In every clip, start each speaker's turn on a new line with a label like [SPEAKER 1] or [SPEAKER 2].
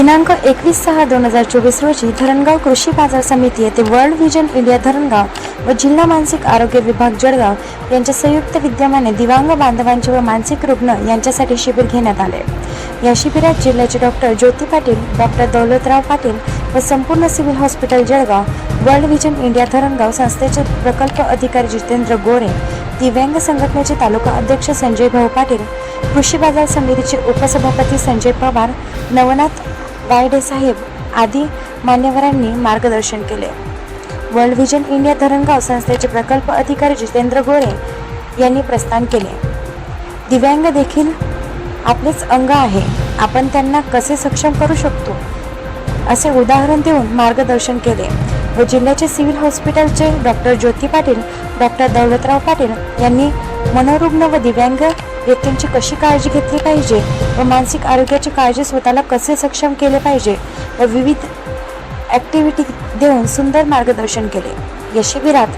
[SPEAKER 1] दिनांक एकवीस सहा दोन हजार चोवीस रोजी धरणगाव कृषी बाजार समिती येथे वर्ल्ड व्हिजन इंडिया धरणगाव व जिल्हा मानसिक आरोग्य विभाग जळगाव यांच्या संयुक्त विद्यमाने दिव्यांग बांधवांचे व मानसिक रुग्ण यांच्यासाठी शिबिर घेण्यात आले. या शिबिरात जिल्ह्याचे डॉक्टर ज्योती पाटील डॉक्टर दौलतराव पाटील व संपूर्ण civil hospital Jalgaon world vision India Dharangaon संस्थेचे प्रकल्प अधिकारी जितेंद्र गोरे दिव्यांग संघटनेचे तालुका अध्यक्ष संजय भाऊ पाटील कृषी बाजार समितीचे उपसभापती संजय पवार नवनाथ रायडे साहेब आदी मान्यवरांनी मार्गदर्शन केले. वर्ल्ड व्हिजन इंडिया धरणगाव संस्थेचे प्रकल्प अधिकारी जितेंद्र गोरे यांनी प्रस्थान केले. दिव्यांग देखील आपलेच अंग आहे. आपण त्यांना कसे सक्षम करू शकतो? असे उदाहरण देऊन मार्गदर्शन केले. व जिल्ह्याचे सिव्हिल हॉस्पिटलचे डॉक्टर ज्योती पाटील डॉक्टर दौलतराव पाटील यांनी मनोरुग्ण व दिव्यांग व्यक्तींची कशी काळजी घेतली पाहिजे व मानसिक आरोग्याची काळजी स्वतःला कसे सक्षम केले पाहिजे व विविध ॲक्टिव्हिटी देऊन सुंदर मार्गदर्शन केले. या शिबिरात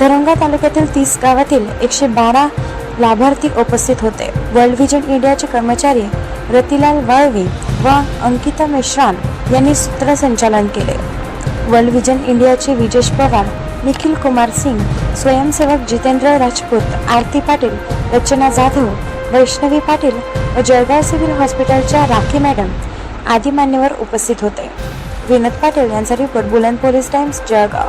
[SPEAKER 1] धरणगाव तालुक्यातील तीस गावातील एकशे बारा लाभार्थी उपस्थित होते. वर्ल्ड व्हिजन इंडियाचे कर्मचारी रतिलाल वाळवी व अंकिता मेश्राम यांनी सूत्रसंचालन केले. वर्ल्ड व्हिजन इंडियाचे विजेश पवार निखिल कुमार सिंग स्वयंसेवक जितेंद्र राजपूत आरती पाटील रचना जाधव वैष्णवी पाटील व जळगाव सिव्हिल हॉस्पिटलच्या राखी मॅडम आदी मान्यवर उपस्थित होते. विनोद पाटील यांचा रिपोर्ट बुलंद पोलीस टाइम्स जळगाव.